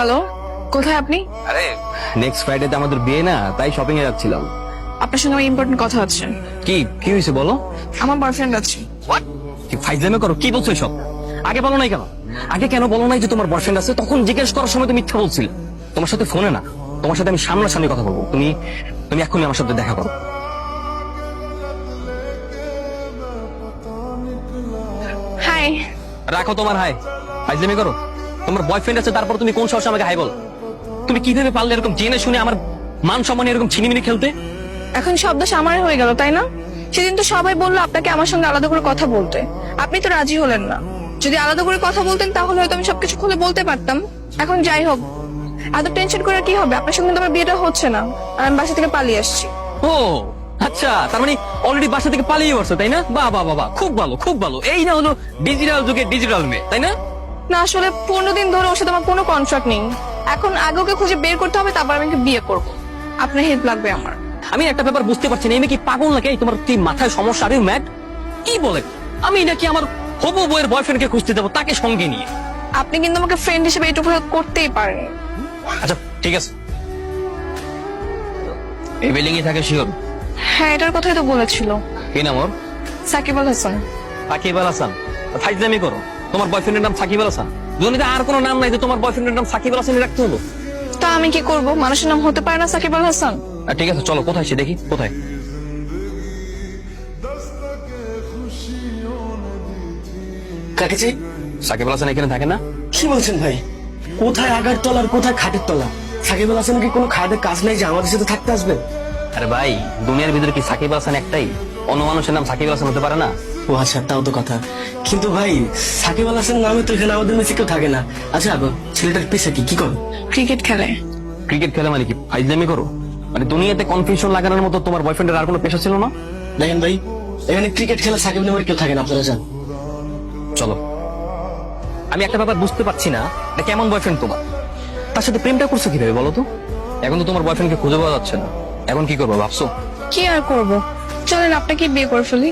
Hello কোথায় আপনি? আরে নেক্সট ফ্রাইডেতে আমাদের বিয়ে না তাই শপিং এ যাচ্ছিলাম। আপনার সঙ্গে আমার ইম্পর্টেন্ট কথা আছে। কি? কি হয়েছে বলো? আমার বয়ফ্রেন্ড আছে। কি ফাইজলামে করো? কি বলছো সব আগে বলো নাই কেন? আগে কেন বলো নাই যে তোমার বয়ফ্রেন্ড আছে? তখন জিজ্ঞেস করার সময় তুমি মিথ্যা বলছিলে। তোমার সাথে ফোনে না। তোমার সাথে আমি সামনাসামনি কথা বলব। তুমি তুমি এখনই আমার সাথে দেখা করো। হাই রাখো তোমার হাই ফাইজলামি করো। তোমার বয়ফ্রেন্ড আছে তারপর তুমি কোন সাহসে আমাকে হাই বল? তুমি কীভাবে পারলে এরকম জেনে শুনে আমার মান সম্মানে এরকম ছিনিমিনি খেলতে? এখন সব দোষ আমারই হয়ে গেল তাই না? সেদিন তো সবাই বলল আপনাকে আমার সঙ্গে আলাদা করে কথা বলতে। আপনি তো রাজি হলেন না। যদি আলাদা করে কথা বলতেন তাহলে হয়তো আমি সবকিছু খুলে বলতে পারতাম। এখন যাই হোক এত টেনশন করে কি হবে? আপনার সঙ্গে তো আমার বিয়েটা হচ্ছে না আর আমি বাসা থেকে পালিয়ে আসছি। ও আচ্ছা তার মানে অলরেডি বাসা থেকে পালিয়ে বসছো তাই না? বাহ বাহ বাহ, খুব ভালো খুব ভালো। এই না হলো ডিজিটাল যুগে ডিজিটাল মেয়ে তাই না? না আসলে পনেরো দিন ধরে ওর সাথে আমার কোনো কন্ট্রাক্ট নেই। এখন আগে ওকে খুঁজে বের করতে হবে তারপর আমি ওকে বিয়ে করব। আপনার হেল্প লাগবে আমার। আমি একটা ব্যাপার বুঝতে পারছি না এই মেয়ে কি পাগল নাকি? তোমার কি মাথায় সমস্যা? আরে ম্যাড কি বলে? আমি নাকি আমার হবু বউয়ের বয়ফ্রেন্ডকে খুঁজতে যাব তাকে সঙ্গে নিয়ে। আপনি কিন্তু আমাকে ফ্রেন্ড হিসেবে এটুকু করতেই পারেন। আচ্ছা ঠিক আছে। এই বিল্ডিং এ থাকে শিওর হ্যাঁ এটার কথাই তো বলেছিল। কি নাম ওর? সাকিব আল হাসান। সাকিব আল হাসান? ফাইজলামি করো। তোমার বয়ফ্রেন্ডের নাম সাকিব আল হাসান? জনিতে আর কোনো নাম নাই যে তোমার বয়ফ্রেন্ডের নাম সাকিব আল হাসান রাখতে হলো। তা আমি কি করব? মানুষের নাম হতে পারে না সাকিব আল হাসান? ঠিক আছে চলো কোথায় সে? দেখি কোথায়? কাকে সাকিব আল হাসান এখানে থাকে না? কি বলছেন ভাই? কোথায় আগার তলা আর কোথায় খাটের তলা? সাকিব আল হাসান কি কোনো খাটের কাজ নাই যে আমাদের সাথে থাকতে আসবে? আরে ভাই দুনিয়ার ভিতরে কি সাকিব আল হাসান একটাই? অন্য মানুষের নাম সাকিব আল হাসান হতে পারে না? ও আচ্ছা তাও তো কথা। কিন্তু ভাই সাকিব আল হাসান নামে তো এখানে আমাদের মেসি কেউ থাকে না। আচ্ছা ছেলেটার পেশা কি? কি করে? ক্রিকেট খেলে। ক্রিকেট খেলে মানে কি? ফাইজলামি করো? মানে দুনিয়াতে কনফিউশন লাগানোর মতো তোমার বয়ফ্রেন্ডের আর কোনো পেশা ছিল না? দেখেন ভাই এখানে ক্রিকেট খেলা সাকিব নামের কেউ থাকে না আপনারা জান চলো। আমি একটা ব্যাপার বুঝতে পারছি না এটা কেমন বয়ফ্রেন্ড তোমার? তার সাথে প্রেমটা করছ কীভাবে বলো তো? এখন তো তোমার বয়ফ্রেন্ডকে খুঁজে পাওয়া যাচ্ছে না। এখন কি করব ভাবছ? কি আর করব? চলেন আপনাকে বিয়ে করে ফেলি।